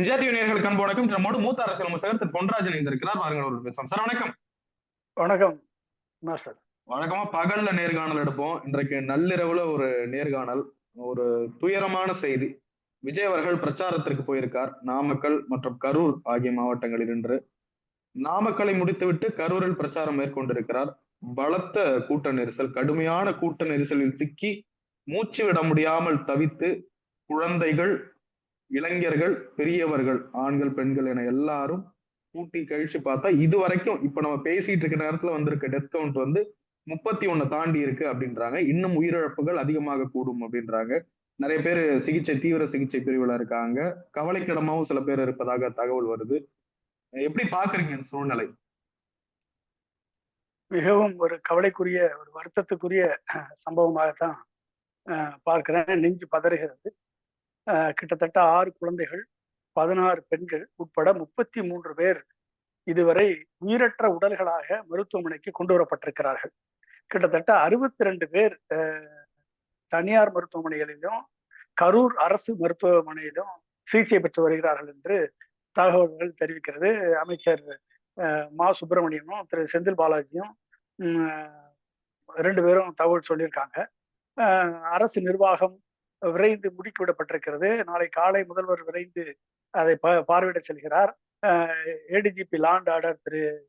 MGR TV நேயர்களுக்கு அன்பு வணக்கம். நம்மோடு மூத்த அரசியல் விமர்சகர் திரு பொன்ராஜன் இணைந்திருக்கிறார். வாருங்கள் அவர்கள் பேசுவோம். சார் வணக்கம். வணக்கம். மாஸ்டர் வழக்கமா பகல்ல நேர்காணல் எடுப்போம். இன்றைக்கு நள்ளிரவுல ஒரு நேர்காணல் ஒரு துயரமான செய்தி. விஜய் அவர்கள் பிரச்சாரத்திற்கு போயிருக்கார். நாமக்கல் மற்றும் கரூர் ஆகிய மாவட்டங்களில் இன்று நாமக்கலை முடித்துவிட்டு கரூரில் பிரச்சாரம் மேற்கொண்டிருக்கிறார். பலத்த கூட்ட நெரிசல் கடுமையான கூட்ட நெரிசலில் சிக்கி மூச்சு விட முடியாமல் தவித்து குழந்தைகள் இளைஞர்கள் பெரியவர்கள் ஆண்கள் பெண்கள் என எல்லாரும் கூட்டி கழிச்சு பார்த்தா இது வரைக்கும் இப்ப நம்ம பேசிட்டு இருக்க நேரத்துல வந்திருக்க டெத் கவுண்ட் வந்து முப்பத்தி ஒண்ணு தாண்டி இருக்கு அப்படின்றாங்க. இன்னும் உயிரிழப்புகள் அதிகமாக கூடும் அப்படின்றாங்க. நிறைய பேர் சிகிச்சை தீவிர சிகிச்சை பிரிவுல இருக்காங்க. கவலைக்கிடமாவும் சில பேர் இருப்பதாக தகவல் வருது. எப்படி பாக்குறீங்க இந்த சூழ்நிலை? மிகவும் ஒரு கவலைக்குரிய ஒரு வருத்தத்துக்குரிய சம்பவமாகத்தான் பார்க்கிறேன். நெஞ்சு பதறுகிறது. கிட்டத்தட்ட ஆறு குழந்தைகள் பதினாறு பெண்கள் உட்பட முப்பத்தி மூன்று பேர் இதுவரை உயிரற்ற உடல்களாக மருத்துவமனைக்கு கொண்டு வரப்பட்டிருக்கிறார்கள். கிட்டத்தட்ட அறுபத்தி ரெண்டு பேர் தனியார் மருத்துவமனைகளிலும் கரூர் அரசு மருத்துவமனையிலும் சிகிச்சை பெற்று வருகிறார்கள் என்று தகவல்கள் தெரிவிக்கிறது. அமைச்சர் மா. சுப்பிரமணியனும் திரு. செந்தில் பாலாஜியும் ரெண்டு பேரும் தகவல் சொல்லியிருக்காங்க. அரசு நிர்வாகம் விரைந்து முடுக்கிவிடப்பட்டிருக்கிறது. நாளை காலை முதல்வர் விரைந்து அதை பார்வையிட செல்கிறார். ஏடிஜிபி லாண்ட் ஆர்டர் திரு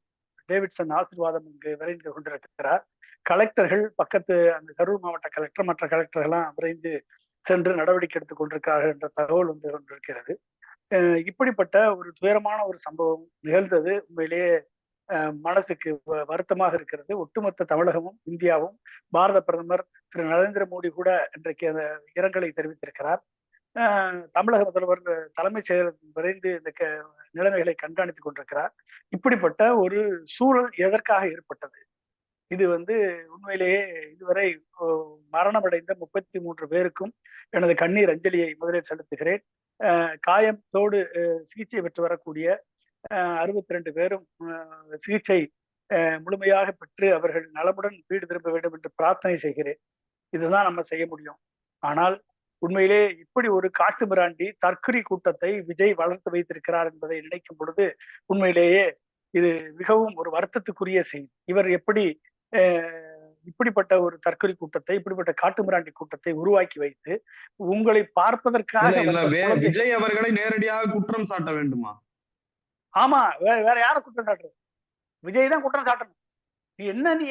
டேவிட்சன் ஆசீர்வாதம் இங்கு விரைந்து கொண்டிருக்கிறார். கலெக்டர்கள் பக்கத்து அந்த கரூர் மாவட்ட கலெக்டர் மற்ற கலெக்டர்கள்லாம் விரைந்து சென்று நடவடிக்கை எடுத்துக் கொண்டிருக்கிறார்கள் என்ற தகவல் வந்து கொண்டிருக்கிறது. இப்படிப்பட்ட ஒரு துயரமான ஒரு சம்பவம் நிகழ்ந்தது. உண்மையிலேயே மனசுக்கு வருத்தமாக இருக்கிறது. ஒட்டுமொத்த தமிழகமும் இந்தியாவும் பாரத பிரதமர் திரு. நரேந்திர மோடி கூட இன்றைக்கு அந்த இரங்கலை தெரிவித்திருக்கிறார். தமிழக முதல்வர் தலைமைச் செயலர் விரைந்து இந்த நிலைமைகளை கண்காணித்துக் கொண்டிருக்கிறார். இப்படிப்பட்ட ஒரு சூழல் எதற்காக ஏற்பட்டது? இது வந்து உண்மையிலேயே இதுவரை மரணமடைந்த முப்பத்தி மூன்று பேருக்கும் எனது கண்ணீர் அஞ்சலியை முதலில் செலுத்துகிறேன். காயத்தோடு சிகிச்சை பெற்று வரக்கூடிய அறுபத்தி ரெண்டு பேரும் சிகிச்சை முழுமையாக பெற்று அவர்கள் நலமுடன் வீடு திரும்ப வேண்டும் என்று பிரார்த்தனை செய்கிறேன். இதுதான் நம்ம செய்ய முடியும். ஆனால் உண்மையிலே இப்படி ஒரு காட்டு மிராண்டி தற்கொலை கூட்டத்தை விஜய் வளர்த்து வைத்திருக்கிறார் என்பதை நினைக்கும் பொழுது உண்மையிலேயே இது மிகவும் ஒரு வருத்தத்துக்குரிய செய்தி. இவர் எப்படி இப்படிப்பட்ட ஒரு தற்கொலை கூட்டத்தை இப்படிப்பட்ட காட்டு மிராண்டி கூட்டத்தை உருவாக்கி வைத்து உங்களை பார்ப்பதற்காக விஜய் அவர்களை நேரடியாக குற்றம் சாட்ட வேண்டுமா? ஆமா வேற வேற யார குற்றம் சாட்டுறது? விஜய் தான் குற்றம் சாட்டணும். நீ என்ன நீ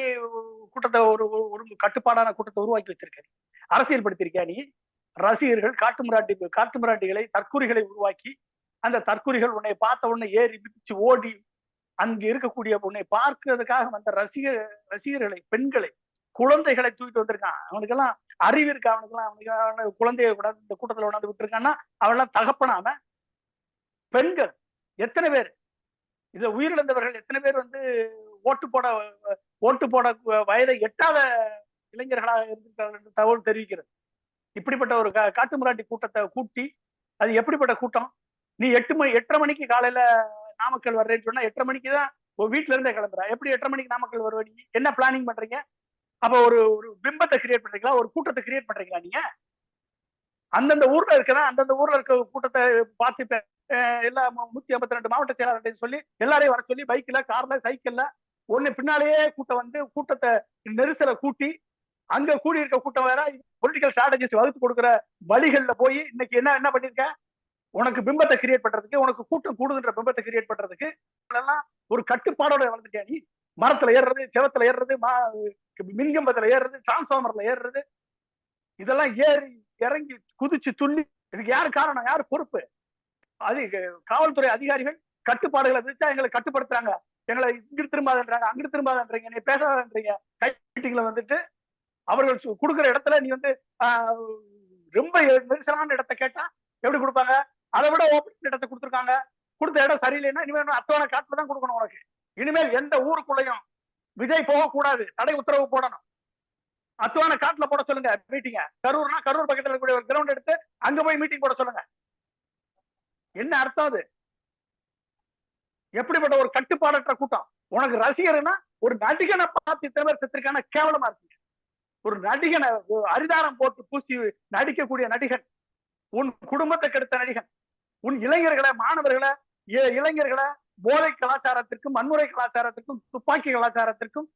கூட்டத்தை ஒரு ஒரு கட்டுப்பாடான கூட்டத்தை உருவாக்கி வச்சிருக்க? அரசியல் படுத்திருக்கியா நீ? ரசிகர்கள் காட்டு மிராட்டி காட்டு மிராட்டிகளை தற்கூரிகளை உருவாக்கி அந்த தற்கூரிகள் உன்னை பார்த்த உடனே ஏறி மிதிச்சு ஓடி அங்கு இருக்கக்கூடிய உன்னை பார்க்கிறதுக்காக வந்த ரசிக ரசிகர்களை பெண்களை குழந்தைகளை தூக்கிட்டு வந்திருக்கான். அவனுக்கெல்லாம் அறிவு இருக்கு? அவனுக்கெல்லாம் அவனுக்கு குழந்தைய கூட இந்த கூட்டத்தில் உணர்ந்து விட்டுருக்கான்னா அவெல்லாம் தகப்பனாம பெண்கள். எத்தனை பேர்? இதுல உயிரிழந்தவர்கள் எத்தனை பேர் வந்து ஓட்டு போட ஓட்டு போட வயதை எட்டாத இளைஞர்களாக இருந்திருக்கிறார்கள் என்று தகவல் தெரிவிக்கிறது. இப்படிப்பட்ட ஒரு காட்டு முராட்டி கூட்டத்தை கூட்டி அது எப்படிப்பட்ட கூட்டம்? நீ எட்டு மணி எட்டரை மணிக்கு காலையில நாமக்கல் வர்றேன்னு சொன்னா எட்டரை மணிக்கு தான் வீட்டுல இருந்தே கிளம்புறா. எப்படி எட்டரை மணிக்கு நாமக்கல் வருவீங்க என்ன பிளானிங் பண்றீங்க? அப்ப ஒரு ஒரு பிம்பத்தை கிரியேட் பண்றீங்களா? ஒரு கூட்டத்தை கிரியேட் பண்றீங்களா நீங்க? அந்தந்த ஊர்ல இருக்கிற அந்தந்த ஊர்ல இருக்க கூட்டத்தை பார்த்து எல்லா நூத்தி ஐம்பத்தி ரெண்டு மாவட்ட செயலாளர்கிட்ட சொல்லி எல்லாரையும் வர சொல்லி பைக்ல கார்ல சைக்கிள்ல ஒண்ணு பின்னாலேயே கூட்டம் வந்து கூட்டத்தை நெரிசலை கூட்டி அங்க கூடி இருக்க கூட்டம் வேற பொலிட்டிக்கல் ஸ்ட்ராட்டஜிஸ் வகுத்து கொடுக்குற வழிகள்ல போய் இன்னைக்கு என்ன என்ன பண்ணிருக்க? உனக்கு பிம்பத்தை கிரியேட் பண்றதுக்கு உனக்கு கூட்டம் கூடுதுன்ற பிம்பத்தை கிரியேட் பண்றதுக்கு எல்லாம் ஒரு கட்டுப்பாடோட வளர்ந்துட்டியா நீ? மரத்துல ஏறுறது செவத்துல ஏறுறது மா மின்கம்பத்துல ஏறுறது டிரான்ஸ்ஃபார்மர்ல ஏறுறது இதெல்லாம் ஏறி இறங்கி குதிச்சு துள்ளி இதுக்கு யாரு காரணம் யாரு பொறுப்பு? அது காவல்துறை அதிகாரிகள் கட்டுப்பாடுகளை விதிச்சா எங்களை கட்டுப்படுத்துறாங்க. எங்களை இங்கிட்டு திரும்பாதன்றாங்க அங்கிட்டு திரும்பாதன்றீங்க நீ பேசாதன்றீங்க. கை மீட்டிங்ல வந்துட்டு அவர்கள் கொடுக்குற இடத்துல நீ வந்து ரொம்ப நெரிசலான இடத்த கேட்டா எப்படி கொடுப்பாங்க? அதை விட ஓப்பன் இடத்த கொடுத்துருக்காங்க. கொடுத்த இடம் சரியில்லைன்னா இனிமேல் அத்தவணை காட்டுல தான் கொடுக்கணும் உனக்கு. இனிமேல் எந்த ஊருக்குள்ளயும் விஜய் போகக்கூடாது. தடை உத்தரவு போடணும். அத்துவான காட்டுல போட சொல்லுங்க மீட்டிங்க கரூர்னா கரூர் பக்கத்துல இருக்கக்கூடிய ஒரு கிரவுண்ட் எடுத்து அங்க போய் மீட்டிங் போட சொல்லுங்க. என்ன அர்த்தம் அது? எப்படிப்பட்ட ஒரு கட்டுப்பாடற்ற கூட்டம்? உனக்கு ரசிகர்னா ஒரு நடிகனை பார்த்து இத்தனை பேர் செத்துருக்கான கேவலமா இருக்கு ஒரு நடிகனை அரிதாரம் போட்டு பூசி நடிக்கக்கூடிய நடிகன் உன் குடும்பத்தை கெடுத்த நடிகன் உன் இளைஞர்களை மாணவர்களை இ- இளைஞர்களை போதை கலாச்சாரத்திற்கும் வன்முறை கலாச்சாரத்திற்கும் துப்பாக்கி கலாச்சாரத்திற்கும்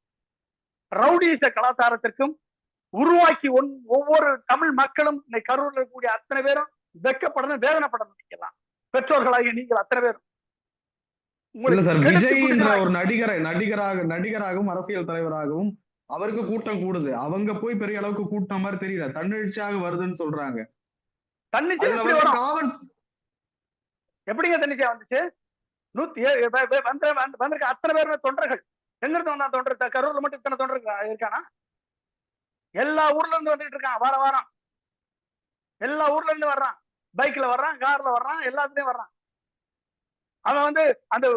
ரவுடிச கலாச்சாரத்திற்கும் உருவாக்கி ஒன் ஒவ்வொரு தமிழ் மக்களும் இன்னைக்கு கரூர்ல இருக்கக்கூடிய அத்தனை பேரும் வெக்கப்படணும் வேதனைப்படணும் நினைக்கலாம் பெற்றோர்களாகிய நீங்கள் அத்தனை குடிக்கிறாங்க. ஒரு நடிகரை நடிகராக நடிகராகவும் அரசியல் தலைவராகவும் அவருக்கு கூட்டம் கூடுது. அவங்க போய் பெரிய அளவுக்கு கூட்டம் மாதிரி தெரியல. தன்னெழுச்சியாக வருதுன்னு சொல்றாங்க. வந்து எப்படிங்க தன்னிச்சை வந்துச்சு? நூத்தி ஏ- வ- வ- வந்த வந்து- வந்திருக்க அத்தனை பேருமே தொண்டர்கள். எங்க இருந்து வந்தான் தொண்டர்? கரூர்ல மட்டும் இத்தனை தொண்டர் இருக்கா- இருக்கானா? எல்லா ஊர்ல இருந்து வந்துட்டு இருக்கான் வார வாரம். எல்லா ஊர்ல இருந்து வர்றான். பைக்ல வர்றான் கார்ல வர்றான் எல்லாத்துலயும் வர்றான். அவன் வந்து அந்த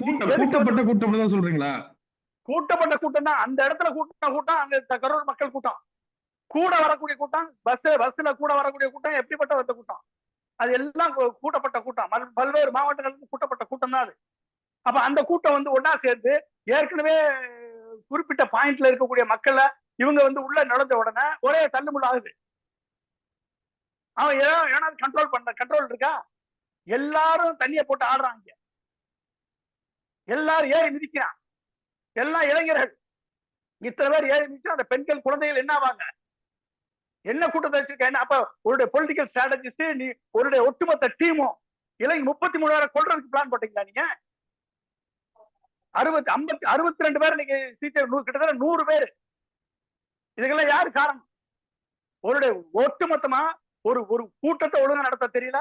கூட்டப்பட்ட கூட்டம் தான் சொல்றீங்களா? கூட்டப்பட்ட கூட்டம் தான் அந்த இடத்துல கூட்டம் கூட்டம் அங்க கரூர் மக்கள் கூட்டம். கூட வரக்கூடிய கூட்டம் பஸ் பஸ்ல கூட வரக்கூடிய கூட்டம் எப்படிப்பட்ட வந்த கூட்டம்? அது எல்லாம் கூட்டப்பட்ட கூட்டம். பல்வேறு மாவட்டங்களுக்கு கூட்டப்பட்ட கூட்டம் தான் அது. அப்ப அந்த கூட்டம் வந்து ஒண்ணா சேர்ந்து ஏற்கனவே குறிப்பிட்ட பாயிண்ட்ல இருக்கக்கூடிய மக்களை இவங்க வந்து உள்ள நுழைஞ்ச உடனே ஒரே தள்ளுமுள்ள ஆகுது. அவன் ஏதோ ஏன்னா கண்ட்ரோல் பண்ண கண்ட்ரோல் இருக்கா? எல்லாரும் தண்ணியை போட்டு ஆடுறாங்க. எல்லாரும் ஏறி மிதிக்கிறான். எல்லா இளைஞர்கள். இத்தனை பேர் ஏறி மிதிச்சா அந்த பெண்கள் குழந்தைகள் என்ன ஆவாங்க? என்ன கூட்டத்தை வச்சிருக்க? என்ன? அப்ப உங்களுடைய பொலிட்டிக்கல் ஸ்ட்ராட்டஜிஸ்ட் நீ உங்களுடைய ஒட்டுமொத்த டீமும் இளைஞ முப்பத்தி மூணாயிரம் கொள்றதுக்கு பிளான் போட்டீங்களா நீங்க? அறுபத்தி ஐம்பத்தி அறுபத்தி ரெண்டு பேர் இன்னைக்கு சீட்டு நூறு கிட்டத்தட்ட நூறு பேர். இதுக்கெல்லாம் யாரு காரணம்? உங்களுடைய ஒட்டுமொத்தமா ஒரு ஒரு கூட்டத்தை ஒழுங்கா நடத்த தெரியல?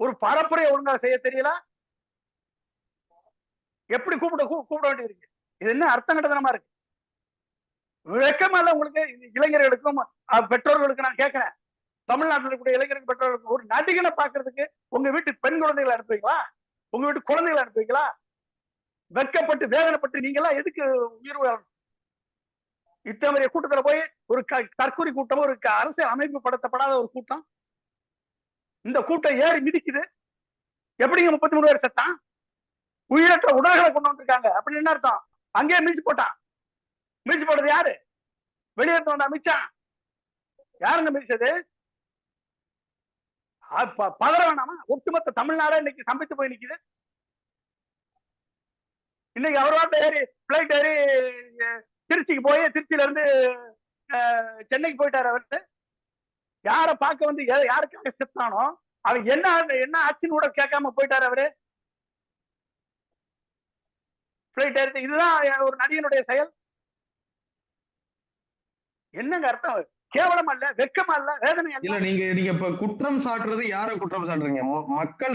ஒரு பரப்புரை ஒழுங்கா செய்ய தெரியல? எப்படி கூப்பிட கூப்பிட வேண்டியிருக்கு? இது என்ன அர்த்தம் கட்டதனமா இருக்கு? வெக்கமா உங்களுக்கு? இளைஞர்களுக்கும் பெற்றோர்களுக்கு நான் கேட்கிறேன். தமிழ்நாட்டில் இருக்கக்கூடிய இளைஞர்கள் பெற்றோர்களுக்கு ஒரு நடிகனை பாக்குறதுக்கு உங்க வீட்டு பெண் குழந்தைகளை அனுப்புவீங்களா உங்க வீட்டு குழந்தைகளை அனுப்புவீங்களா வெட்கப்பட்டு வேதனைப்பட்டு நீங்க எல்லாம் எதுக்கு உயிர் இத்தனை கூட்டத்துல போய் ஒரு க- தற்கொலை கூட்டம் ஒரு அரசியல் அமைப்பு படுத்தப்படாத ஒரு கூட்டம்? இந்த கூட்டம் ஏறி மிதிக்குது. எப்படிங்க முப்பத்தி மூணு பேர் செத்தான்? உயிரற்ற உடல்களை கொண்டு வந்திருக்காங்க. அப்படின்னு என்ன அர்த்தம்? அங்கேயே மிதிச்சு போட்டான். மிதிச்சு போட்டது யாரு? வெளியே வந்தா மிச்சான் யாருங்க மிதிச்சது பதற வேணாமா? ஒட்டுமொத்த தமிழ்நாடே இன்னைக்கு சம்பித்து போய் நிக்குது. இன்னைக்கு அவரோட ஏறி பிளைட் ஏறி திருச்சிக்கு போய் திருச்சியில இருந்து சென்னைக்கு போயிட்டாரு அவரு. யார பார்க்க வந்து யாருக்காக செத்தானோ அவன் என்ன என்ன ஆச்சுன்னு கூட கேட்காம போயிட்டாரு அவரு. பிளைட் இதுதான் ஒரு நடிகனுடைய செயல். என்னங்க அர்த்தம் கேவலமா இல்ல? வெக்கமா இல்ல? வேதனை இல்ல நீங்க நீங்க இப்ப குற்றம் சாட்டுறது யார குற்றம் சாட்டுறீங்க? மக்கள்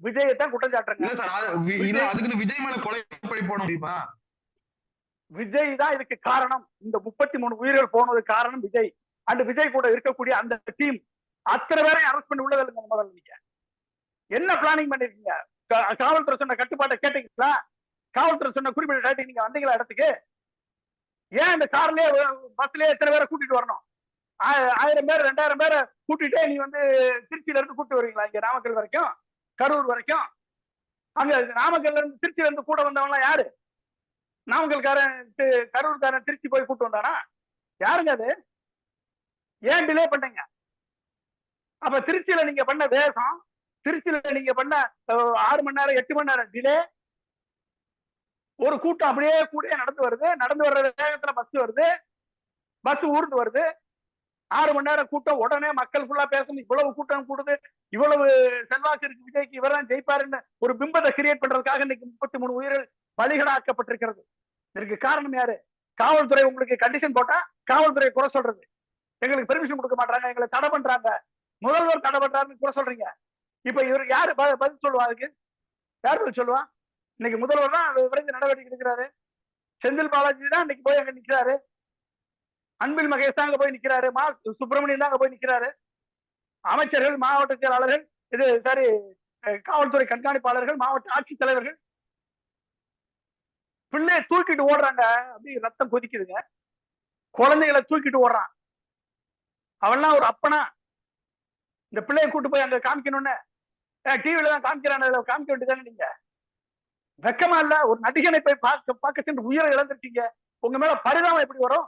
விஜய் தான் குற்றம் சாட்டுறேங்க. இல்ல சார் அதுக்குன்னு விஜய் மேல கொலை போட முடியுமா? விஜய் தான் இதுக்கு காரணம். இந்த முப்பத்தி மூணு உயிர்கள் போனதுக்கு காரணம் விஜய். அண்ட் விஜய் கூட இருக்கக்கூடிய அந்த டீம் அத்தனை பேரை அரெஸ்ட் பண்ணி உள்ளது இல்லைங்க முதல்ல நீங்க. என்ன பிளானிங் பண்ணிருக்கீங்க? காவல்துறை சொன்ன கட்டுப்பாட்டை கேட்டீங்களா? காவல்துறை சொன்ன குறிப்பிட்ட டேட்டுக்கு நீங்க வந்தீங்களா இடத்துக்கு? ஏன் இந்த கார்லயே பஸ்லயே எத்தனை பேரை கூட்டிட்டு வரணும்? ஆயிரம் பேர் ரெண்டாயிரம் பேரை கூட்டிட்டே நீ வந்து திருச்சியில இருந்து கூட்டிட்டு வருவீங்களா இங்க நாமக்கல் வரைக்கும்? கரூர் வரைக்கும்? அங்க நாமக்கல்ல இருந்து திருச்சியில இருந்து கூட வந்தவங்க யாரு? நாமக்கல்காரன் கரூர்காரன் திருச்சி போய் கூட்டு வந்தானா? யாருங்க அது? ஏன் டிலே பண்ணீங்க அப்ப திருச்சியில நீங்க பண்ண வேகம் திருச்சியில நீங்க பண்ண ஆறு மணி நேரம் எட்டு மணி நேரம் டிலே ஒரு கூட்டம் அப்படியே கூடயே நடந்து வருது. நடந்து வர்ற வேகத்துல பஸ் வருது. பஸ் ஊர்ந்து வருது. ஆறு மணி நேரம் கூட்டம் உடனே மக்கள் ஃபுல்லா பேசணும் இவ்வளவு கூட்டம் கூடுது. இவ்வளவு செல்வாக்கு இருக்கு விஜய்க்கு இவரெல்லாம் ஜெயிப்பாருன்னு ஒரு பிம்பத்தை கிரியேட் பண்றதுக்காக இன்னைக்கு முப்பத்தி மூணு உயிர்கள் பலிகளாக்கப்பட்டிருக்கிறது இதற்கு காரணம் யாரு? காவல்துறை உங்களுக்கு கண்டிஷன் போட்டா காவல்துறை குறை சொல்றது. எங்களுக்கு பெர்மிஷன் கொடுக்க மாட்டாங்க எங்களை தடை பண்றாங்க. முதல்வர் தடை பண்றாருன்னு குறை சொல்றீங்க. இப்ப இவர் யாரு? ப- பதில் சொல்லுவா அதுக்கு? யார் பதில் சொல்லுவா? இன்னைக்கு முதல்வர் தான் விரைந்து நடவடிக்கை எடுக்கிறாரு. செந்தில் பாலாஜி தான் இன்னைக்கு போய் அங்க நிக்கிறாரு. அன்பில் மகேஷ் தான் அங்க போய் நிக்கிறாரு. மா சுப்பிரமணியன் தான் அங்க போய் நிக்கிறாரு. அமைச்சர்கள் மாவட்ட செயலாளர்கள் இது சாரி காவல்துறை கண்காணிப்பாளர்கள் மாவட்ட ஆட்சித்தலைவர்கள் பிள்ளைய தூக்கிட்டு ஓடுறாங்க. அப்படி ரத்தம் கொதிக்குதுங்க. குழந்தைகளை தூக்கிட்டு ஓடுறான். அவன்லாம் ஒரு அப்பனா. இந்த பிள்ளைய கூட்டு போய் அங்க காமிக்கணும்னு. டிவில தான் காமிக்கிறான் அதுல காமிக்க வேண்டியதானே நீங்க? வெக்கமா இல்ல? ஒரு நடிகனை போய் பார்க்க பார்க்க சென்று உயிரை இழந்துட்டீங்க உங்க மேல பரிதாபம் எப்படி வரும்?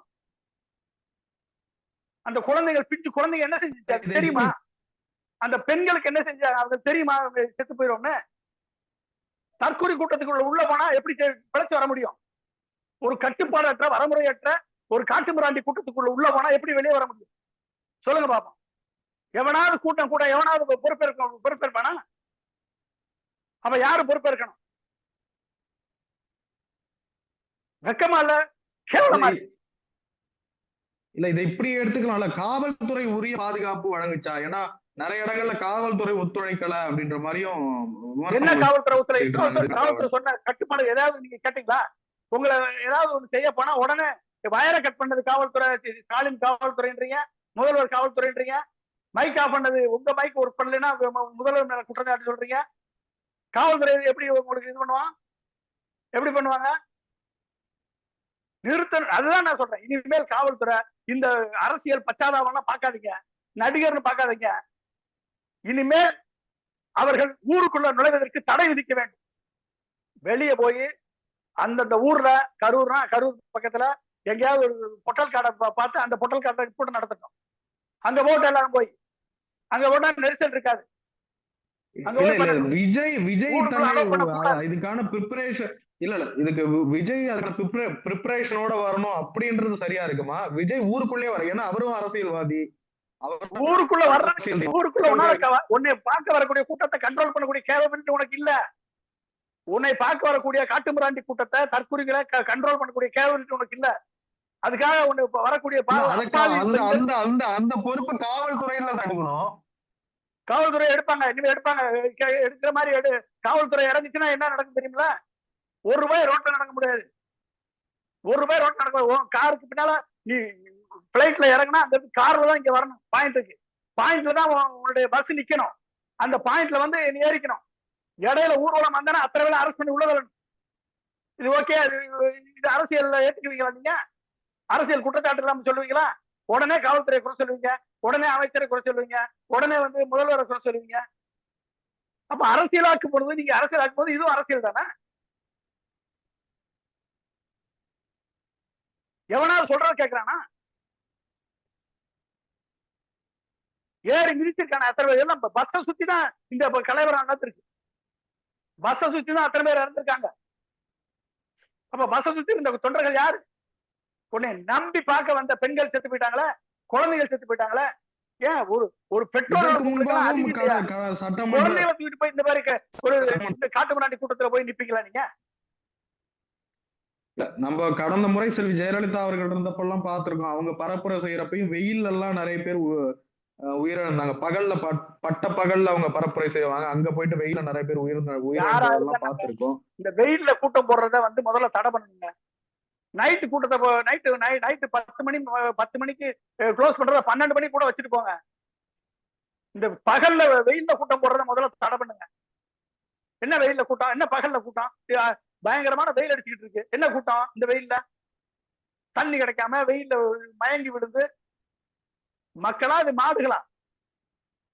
அந்த குழந்தைகள் பிச்சு குழந்தைங்க என்ன செஞ்சு தெரியுமா? அந்த பெண்களுக்கு என்ன செஞ்சாங்க? அவங்க தெரியுமா? அவங்க செத்து போயிடும்னு? தற்கொலை கூட்டத்துக்குள்ள உள்ள போனா எப்படி பிழைச்சு வர முடியும்? ஒரு கட்டுப்பாடற்ற வரமுறையற்ற ஒரு காட்டுமிராண்டி கூட்டத்துக்குள்ள உள்ள போனா எப்படி வெளியே வர முடியும்? சொல்லுங்க பாப்போம். எவனாவது கூட்டம் கூட எவனாவது பொறுப்பேற்க பொறுப்பேற்பானா? அப்ப யாரு பொறுப்பேற்கணும்? வெக்கமா இல்ல கேவலமா இல்ல? இல்ல இதை இப்படி எடுத்துக்கலாம்ல. காவல்துறை உரிய பாதுகாப்பு வழங்குச்சா? ஏன்னா நிறைய இடங்கள்ல காவல்துறை ஒத்துழைக்கல அப்படின்ற மாதிரியும் என்ன காவல்துறை ஒத்துழை சொல்லிட்டு காவல்துறை சொன்ன கட்டுப்பாடு ஏதாவது நீங்க கேட்டீங்களா? உங்களை ஏதாவது ஒண்ணு செய்ய போனா உடனே வயரை கட் பண்ணது காவல்துறை ஸ்டாலின் காவல்துறைன்றீங்க முதல்வர் காவல்துறைன்றீங்க மைக் ஆஃப் பண்ணது உங்க மைக் ஒர்க் பண்ணலைன்னா முதல்வர் மேல குற்றச்சாட்டு சொல்றீங்க. காவல்துறை எப்படி உங்களுக்கு இது பண்ணுவான் எப்படி பண்ணுவாங்க? நிறுத்த அதுதான் நான் சொல்றேன். இனிமேல் காவல்துறை இந்த அரசியல் பச்சாதாபம்லாம் பார்க்காதீங்க. நடிகர்னு பார்க்காதீங்க. இனிமேல் அவர்கள் ஊருக்குள்ள நுழைவதற்கு தடை விதிக்க வேண்டும். வெளியே போய் அந்தந்த ஊர்ல கரூர்னா கரூர் பக்கத்துல எங்கேயாவது ஒரு பொட்டல் காடை பார்த்து அந்த பொட்டல் காடை கூட்டம் நடத்தட்டும். அங்க போட்டு எல்லாரும் போய். அங்க போட்டா நெரிசல் இருக்காது. விஜய் விஜய். இதுக்கான ப்ரிப்பரேஷன் இல்ல இல்ல இதுக்கு விஜய் அதுக்கான ப்ரிப்பரேஷனோட வரணும் அப்படின்றது சரியா இருக்குமா? விஜய் ஊருக்குள்ளே வர ஏன்னா அவரும் அரசியல்வாதி. ஊருக்குள்ள அரசியல் ஊருக்குள்ள உன்னை பார்க்க வரக்கூடிய கூட்டத்தை கண்ட்ரோல் பண்ணக்கூடிய கேபபிலிட்டி உனக்கு இல்ல. உன்னை பார்க்க வரக்கூடிய காட்டுமிராண்டி கூட்டத்தை தற்குறிகளை கண்ட்ரோல் பண்ணக்கூடிய கேபபிலிட்டி உனக்கு இல்ல. அதுக்காக உன்னை வரக்கூடிய அந்த அந்த அந்த பொறுப்பு காவல்துறையில தடுக்கணும் காவல்துறை எடுப்பாங்க. இனிமே எடுப்பாங்க. எடுக்கிற மாதிரி எடு காவல்துறை இறங்குச்சுன்னா என்ன நடக்கும் தெரியுங்களா ஒரு ரூபாய் ரோட்ல நடக்க முடியாது. ஒரு ரூபாய் ரோட்ல நடக்க காருக்கு பின்னால நீ பிளைட்ல இறங்குனா அந்த கார்ல தான் இங்க வரணும் பாயிண்ட்டுக்கு பாயிண்ட்ல தான் உங்களுடைய உன்னுடைய பஸ் நிக்கணும். அந்த பாயிண்ட்ல வந்து நீ ஏறிக்கணும். இடையில ஊர்வலம் வந்தனா அத்தனை வேலை அரசு பண்ணி உள்ள வரணும் இது ஓகே அது இது அரசியல் ஏத்துக்குவீங்களா நீங்க? அரசியல் குற்றச்சாட்டு இல்லாம சொல்லுவீங்களா? உடனே காவல்துறையை குறை சொல்லுவீங்க. உடனே அமைச்சரை குறை சொல்லுவீங்க. உடனே வந்து முதல்வரை குறை சொல்லுவீங்க. அப்ப அரசியலாக்கும் பொழுது நீங்க அரசியலாக்கும் போது இதுவும் அரசியல் தானே? எவனாவது சொல்றது கேக்குறானா? ஏறி மிதிச்சிருக்கான அத்தனை பேர். எல்லாம் பஸ்ஸை சுத்தி தான் இந்த கலைவரம் நடந்திருக்கு பஸ்ஸை சுத்தி தான் அத்தனை பேர் இறந்திருக்காங்க. அப்ப பஸ்ஸை சுத்தி இருந்த தொண்டர்கள் யாரு? உன்னை நம்பி பார்க்க வந்த பெண்கள் செத்து போயிட்டாங்களே? குழந்தைகள் செத்து போயிட்டாங்களே? ஏன் ஒரு ஒரு பெற்றோர் இதற்கு முன்பாகவும் க- க- சட்டமன்ற குழந்தைகளை தூக்கிட்டு போய் இந்த மாதிரி ஒரு இந்த காட்டு முன்னாடி கூட்டத்துல போய் நிப்பீங்களா நீங்க? நம்ம கடந்த முறை செல்வி ஜெயலலிதா அவர்கள் இருந்தப்பெல்லாம் பார்த்திருக்கோம். அவங்க பரப்புரை செய்யறப்பையும் வெயில் எல்லாம் நிறைய பேர் உயிரிழந்தாங்க பகல்ல பட்- பட்ட பகல்ல அவங்க பரப்புரை செய்வாங்க. அங்க போயிட்டு வெயில்ல நிறைய பேர் உயிரிழந்த உயிரிழந்ததெல்லாம் பார்த்திருக்கோம். இந்த வெயில்ல கூட்டம் போடுறத வந்து முதல்ல தடை பண்ணுங்க. நைட்டு கூட்டத்தை நைட்டு நைட்டு பத்து மணி பத்து மணிக்கு க்ளோஸ் பண்றத பன்னெண்டு மணிக்கு கூட வச்சுட்டு போங்க இந்த பகல்ல வெயில்ல கூட்டம் போடுறத முதல்ல தடை பண்ணுங்க. என்ன வெயில்ல கூட்டம்? என்ன பகல்ல கூட்டம்? பயங்கரமான வெயில் அடிச்சுக்கிட்டு இருக்கு. என்ன கூட்டம்? இந்த வெயில்ல? தண்ணி கிடைக்காம வெயில்ல மயங்கி விழுந்து மக்களா இது மாடுகளா?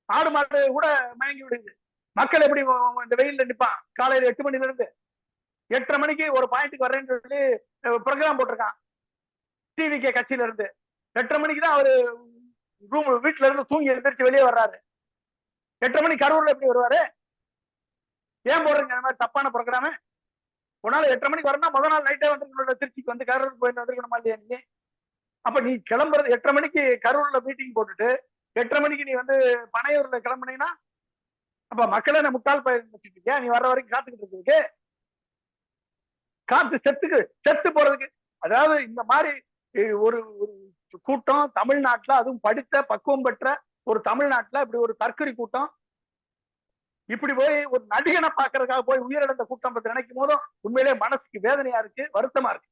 ஆடு மாடு கூட மயங்கி விடுது மக்கள் எப்படி இந்த வெயில்ல நிப்பான்? காலையில எட்டு மணில இருந்து எட்டரை மணிக்கு ஒரு பாயிண்ட்டுக்கு வர்றேன்னு சொல்லி ப்ரோக்ராம் போட்டிருக்கான். டிவிகே கட்சியில இருந்து எட்டரை மணிக்கு தான் அவரு ரூம் வீட்டுல இருந்து தூங்கி எழுந்திரிச்சு வெளியே வர்றாரு. எட்டரை மணி கரூர்ல எப்படி வருவாரு? ஏன் போடுறீங்க அந்த மாதிரி தப்பான ப்ரோக்ராமு உன்னால எட்டரை மணிக்கு வரணும் முதல் நாள் நைட்டே வந்து திருச்சிக்கு வந்து கரூருக்கு போயிட்டு வந்துருக்கணுமா இல்லையா நீ? அப்ப நீ கிளம்புறது எட்டரை மணிக்கு கரூர்ல மீட்டிங் போட்டுட்டு எட்டரை மணிக்கு நீ வந்து பனையூர்ல கிளம்புனீங்கன்னா அப்ப மக்களை நான் முட்டாள் பயிர் வச்சுட்டு நீ வர்ற வரைக்கும் காத்துக்கிட்டு இருக்கு காத்து செத்துக்கு செத்து போறதுக்கு. அதாவது இந்த மாதிரி ஒரு ஒரு கூட்டம் தமிழ்நாட்டுல அதுவும் படித்த பக்குவம் பெற்ற ஒரு தமிழ்நாட்டுல இப்படி ஒரு தற்கொலை கூட்டம் இப்படி போய் ஒரு நடிகனை பாக்குறதுக்காக போய் உயிரிழந்த கூட்டம் பத்தி நினைக்கும் போதும் உண்மையிலே மனசுக்கு வேதனையா இருக்கு வருத்தமா இருக்கு.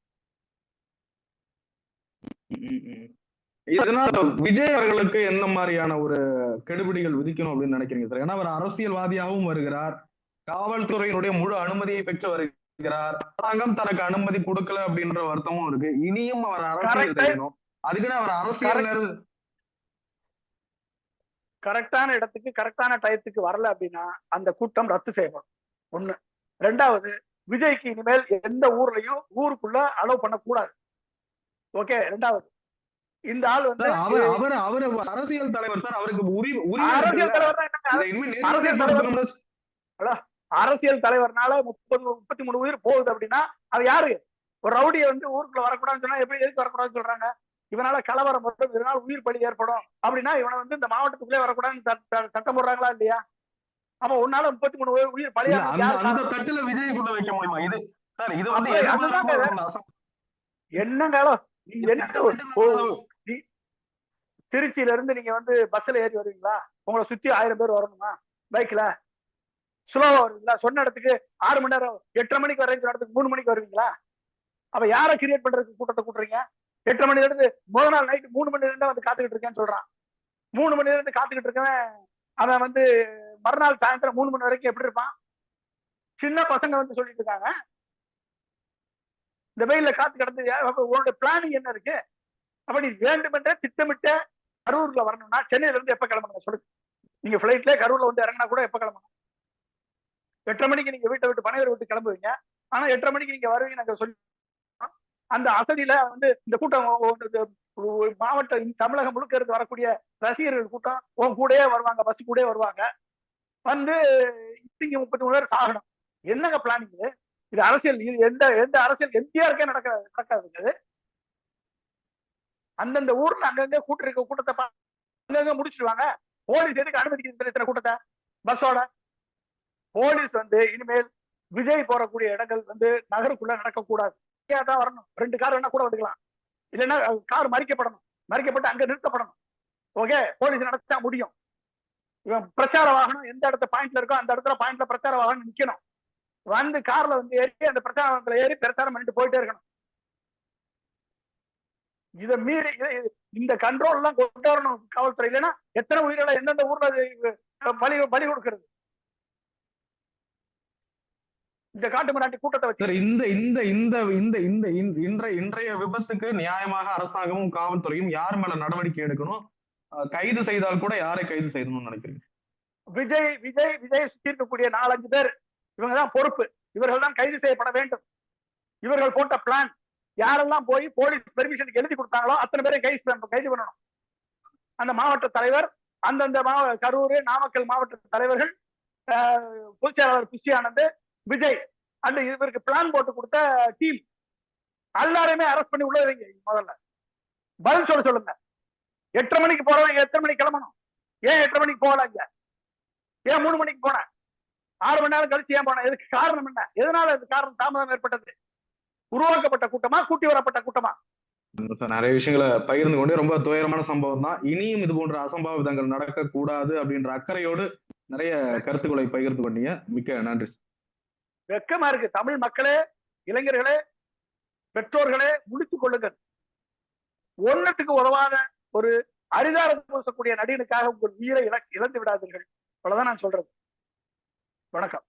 இதனால விஜய் அவர்களுக்கு எந்த மாதிரியான ஒரு கெடுபிடிகள் விதிக்கணும் அப்படின்னு நினைக்கிறீங்க சார்? ஏன்னா அவர் அரசியல்வாதியாகவும் வருகிறார். காவல்துறையினுடைய முழு அனுமதியை பெற்று வருகிறார். அரசாங்கம் தனக்கு அனுமதி கொடுக்கல அப்படின்ற வருத்தமும் இருக்கு. இனியும் அவர் அரசியல். செய்யணும். அதுக்குன்னு அவர் அரசியல் கரெக்டான இடத்துக்கு கரெக்டான டயத்துக்கு வரல அப்படின்னா அந்த கூட்டம் ரத்து செய்யப்படும். ஒண்ணு. ரெண்டாவது விஜய்க்கு இனிமேல் எந்த ஊர்லயும் ஊருக்குள்ள அலோவ் பண்ணக்கூடாது. ஓகே ரெண்டாவது. இந்த ஆள் வந்து அவர் அவர் அவர் அரசியல் தலைவர் சார் அவருக்கு உரிமை அரசியல்? தலைவர் என்னங்க அரசியல் தலைவர். அரசியல் தலைவர்னால முப்பது முப்பத்தி மூணு உயிர் போகுது அப்படின்னா அது யாரு? ஒரு ரவுடியை வந்து ஊருக்குள்ள வரக்கூடாதுன்னு சொன்னா எப்படி எதுக்கு வரக்கூடாதுன்னு சொல்றாங்க? இவனால கலவரம் வரும் இதனால உயிர் பலி ஏற்படும். அப்படின்னா இவனை வந்து இந்த மாவட்டத்துக்குள்ளே வரக்கூடாதுன்னு சட்ட- சட்ட- சட்டம் போடுறாங்களா இல்லையா? அப்ப உன்னால முப்பத்தி மூணு உயிர் பலியா அந்த தட்டுல விஜய் கொண்டு வைக்க முடியுமா? இது சார் திருச்சியில இருந்து நீங்க வந்து பஸ்ல ஏறி வருவீங்களா? உங்களை சுத்தி ஆயிரம் பேர் வரணுமா? பைக்ல? ஸ்லோவா வருவீங்களா? சொன்ன இடத்துக்கு ஆறு மணி நேரம் எட்டரை மணிக்கு சொன்ன இடத்துக்கு மூணு மணிக்கு வருவீங்களா? அப்ப யாரை கிரியேட் பண்றதுக்கு கூட்டத்தை கூட்டுறீங்க? எட்டரை மணில இருந்து முதல் நாள் நைட் மூணு மணில இருந்து வந்து காத்துக்கிட்டு இருக்கேன்னு சொல்றான். மூணு மணில இருந்து காத்துக்கிட்டு இருக்கவன் அவன் வந்து மறுநாள் சாயந்தரம் மூணு மணி வரைக்கும் எப்படி இருப்பான்? சின்ன பசங்க வந்து சொல்லிட்டு இருக்காங்க. இந்த வெயில காத்து கிடந்து அப்ப உன்னோட பிளானிங் என்ன இருக்கு? அப்ப நீ வேண்டுமென்றே திட்டமிட்ட கரூர்ல வரணும்னா சென்னையில இருந்து எப்ப கிளம்பணும்? சொல்லுங்க நீங்க பிளைட்ல கரூர்ல வந்து இறங்கினா கூட எப்ப கிளம்பணும்? எட்டரை மணிக்கு நீங்க வீட்டை விட்டு பனையூர் விட்டு கிளம்புவீங்க. ஆனா எட்டரை மணிக்கு நீங்க வருவீங்க நாங்க சொல்லி அந்த அசதியில வந்து இந்த கூட்டம் ஒ- மாவட்ட தமிழகம் முழுக்க இருந்து வரக்கூடிய ரசிகர்கள் கூட்டம் உன் கூடயே வருவாங்க பஸ் கூடயே வருவாங்க. வந்து இத்தீங்க முப்பத்தி மூணு பேர் சாகணும். என்னங்க பிளானிங் இது அரசியல் இது எந்த எந்த அரசியல் எம்ஜிஆருக்கே நடக்க நடக்காதுங்க. அந்தந்த ஊர்ல அங்கங்க கூட்டு இருக்க கூட்டத்தை அங்கங்க முடிச்சிடுவாங்க போலீஸ் எதுக்கு அனுமதிக்கிறது இத்தனை கூட்டத்தை? பஸ்ஸோட. போலீஸ் வந்து இனிமேல் விஜய் போறக்கூடிய இடங்கள் வந்து நகருக்குள்ள நடக்கக்கூடாது. தான் வரணும். ரெண்டு கார் வேணா கூட வந்துக்கலாம். இல்லைன்னா கார் மறிக்கப்படணும். மறிக்கப்பட்டு அங்க நிறுத்தப்படணும். ஓகே? போலீஸ் நடத்தா முடியும். இவன் பிரச்சார வாகனம் எந்த இடத்த பாயிண்ட்ல இருக்கோ அந்த இடத்துல பாயிண்ட்ல பிரச்சார வாகனம் நிக்கணும். வந்து கார்ல வந்து ஏறி அந்த பிரச்சார வாகனத்துல ஏறி பிரச்சாரம் பண்ணிட்டு போயிட்டே இருக்கணும். இதை மீறி இந்த கண்ட்ரோல் எல்லாம் கொண்டு வரணும் காவல்துறை. இல்லைன்னா எத்தனை உயிர்களை எந்தெந்த ஊர்ல பலி பலி கொடுக்கிறது? இந்த காட்டு மிராண்டி கூட்டத்தை வச்சு. இந்த இந்த இந்த இந்த இந்த இன்றைய இன்றைய விபத்துக்கு நியாயமாக அரசாங்கமும் காவல்துறையும் யார் மேல நடவடிக்கை எடுக்கணும்? கைது செய்தால் கூட யாரை கைது செய்யணும்னு நினைக்கிறீங்க? விஜய் விஜய் விஜய் சுத்தி இருக்கக்கூடிய நாலஞ்சு பேர். இவங்க தான் பொறுப்பு. இவர்கள் தான் கைது செய்யப்பட வேண்டும். இவர்கள் போட்ட பிளான் யாரெல்லாம் போய் போலீஸ் பெர்மிஷனுக்கு எழுதி கொடுத்தாங்களோ அத்தனை பேரையும் கைது கைது பண்ணணும். அந்த மாவட்ட தலைவர் அந்தந்த மாவ கரூர் நாமக்கல் மாவட்ட தலைவர்கள் பொதுச் செயலாளர் புஷி ஆனந்த் விஜய் அந்த இவருக்கு பிளான் போட்டு கொடுத்த டீம் எல்லாருமே அரெஸ்ட் பண்ணி உள்ள வைங்க முதல்ல. பதில் சொல்ல சொல்லுங்க. எட்டரை மணிக்கு போறவங்க எத்தனை மணிக்கு கிளம்பணும்? ஏன் எட்டரை மணிக்கு போகல இங்க ஏன் மூணு மணிக்கு போனேன் ஆறு மணி நேரம் கழிச்சு ஏன் போனேன் இதுக்கு காரணம் என்ன? எதனால இது காரணம் தாமதம் ஏற்பட்டது? உருவாக்கப்பட்ட கூட்டமா கூட்டி வரப்பட்ட கூட்டமா? நிறைய விஷயங்களை பகிர்ந்து கொண்டு ரொம்ப துயரமான சம்பவம் தான். இனியும் இது போன்ற அசம்பாவிதங்கள் நடக்க கூடாது அப்படின்ற அக்கறையோடு நிறைய கருத்துக்களை பகிர்ந்து கொண்டீங்க. மிக்க நன்றி வெக்கமா இருக்கு. தமிழ் மக்களே இளைஞர்களே பெற்றோர்களே முடித்துக் கொள்ளுங்கள். ஒன்னத்துக்கு உதவாத ஒரு அரிதாரம் பூசக்கூடிய நடிகனுக்காக உங்கள் உயிரை இழ- இழந்து விடாதீர்கள். அவ்வளவுதான் நான் சொல்றது. வணக்கம்.